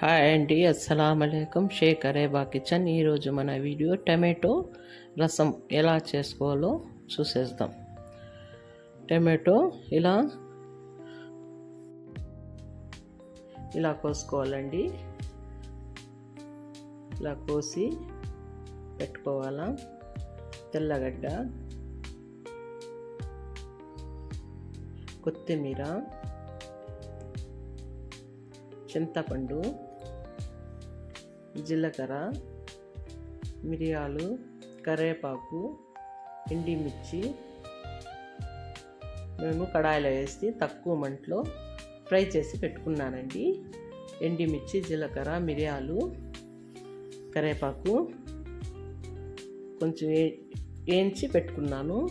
Hi అండి అస్సలం అయికం షేక్ అరేబా కిచెన్. ఈరోజు మన వీడియో టమాటో రసం ఎలా చేసుకోవాలో చూసేద్దాం. టమాటో ఇలా ఇలా కోసుకోవాలండి. ఇలా కోసి పెట్టుకోవాలా. తెల్లగడ్డ కొత్తిమీర చింతపండు జీలకర్ర మిరియాలు కరివేపాకు ఎండిమిర్చి మేము కడాయిలో వేసి తక్కువ మంటలో ఫ్రై చేసి పెట్టుకున్నానండి. ఎండిమిర్చి జీలకర్ర మిరియాలు కరివేపాకు కొంచెం వేయించి పెట్టుకున్నాను.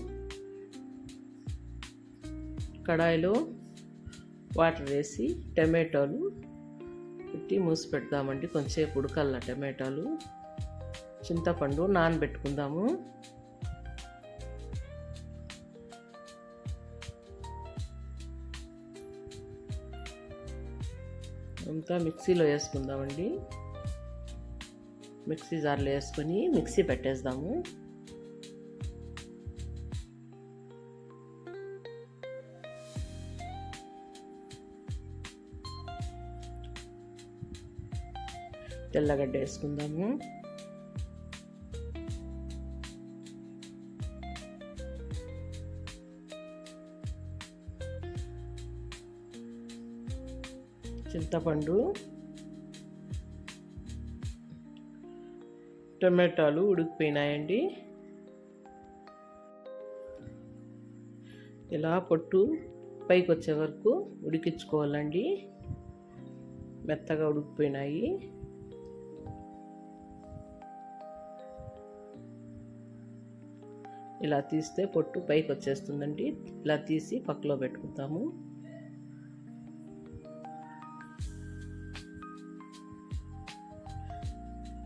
కడాయిలో వాటర్ వేసి టమాటోలు పెట్టి మూసి పెడదామండి కొంచెంసేపు ఉడకాల టమాటాలు చింతపండు నానబెట్టుకుందాము. అంతా మిక్సీలో వేసుకుందామండి. మిక్సీ జార్లో వేసుకొని మిక్సీ పెట్టేద్దాము. తెల్లగడ్డ వేసుకుందాము. చింతపండు టమాటాలు ఉడికిపోయినాయండి. ఇలా పొట్టు పైకి వచ్చే వరకు ఉడికించుకోవాలండి. మెత్తగా ఉడికిపోయినాయి. ఇలా తీస్తే పొట్టు పైకి వచ్చేస్తుందండి. ఇలా తీసి పక్కలో పెట్టుకుంటాము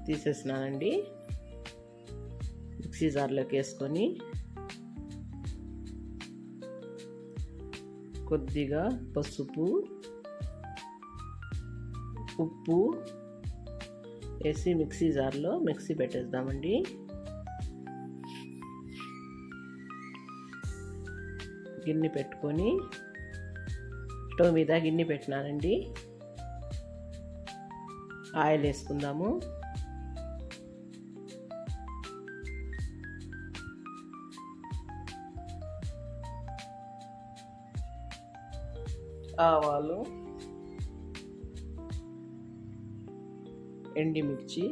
తీసేసినానండి. మిక్సీ జార్లోకి వేసుకొని కొద్దిగా పసుపు ఉప్పు వేసి మిక్సీ జార్లో మిక్సీ పెట్టేద్దామండి. గిన్నె పెట్టుకొని స్టవ్ మీద గిన్నె పెట్టినానండి. ఆయిల్ వేసుకుందాము. ఆవాలు ఎండిమిర్చి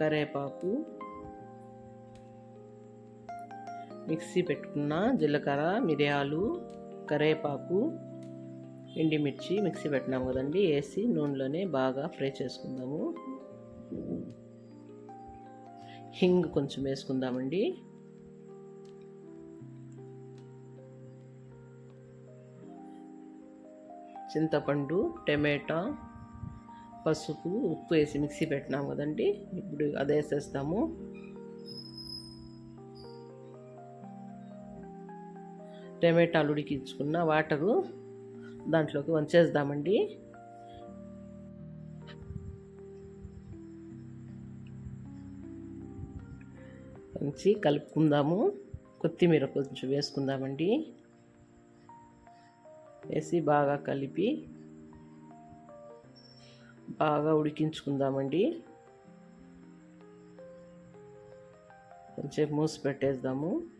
కరేపాకు మిక్సీ పెట్టుకున్న జీలకర్ర మిరియాలు కరేపాకు ఎండిమిర్చి మిక్సీ పెట్టినాము కదండి. వేసి నూనెలోనే బాగా ఫ్రై చేసుకుందాము. హింగ్ కొంచెం వేసుకుందామండి. చింతపండు టమాటా పసుపు ఉప్పు వేసి మిక్సీ పెట్టినాము కదండి. ఇప్పుడు అదే వేసేస్తాము. టమాటాలు ఉడికించుకున్న వాటరు దాంట్లోకి వంచేద్దామండి. వంచి కలుపుకుందాము. కొత్తిమీర కొంచెం వేసుకుందామండి. వేసి బాగా కలిపి బాగా ఉడికించుకుందామండి. కొంచెం మూసి పెట్టేద్దాము.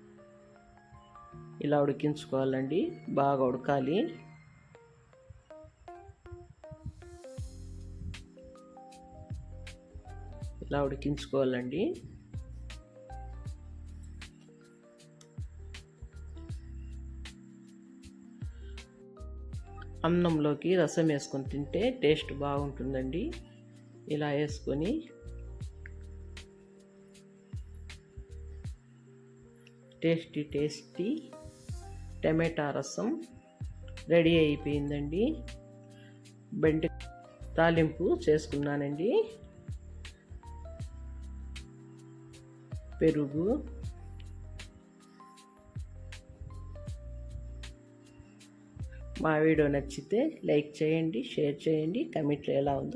ఇలా ఉడికించుకోవాలండి. బాగా ఉడకాలి. ఇలా ఉడికించుకోవాలండి. అన్నంలోకి రసం వేసుకొని తింటే టేస్ట్ బాగుంటుందండి. ఇలా వేసుకొని టేస్టీ టేస్టీ టమాటా రసం రెడీ అయిపోయిందండి. బెండ తాలింపు చేసుకున్నానండి. పెరుగు. మా వీడియో నచ్చితే లైక్ చేయండి షేర్ చేయండి కమెంట్లు ఎలా ఉందో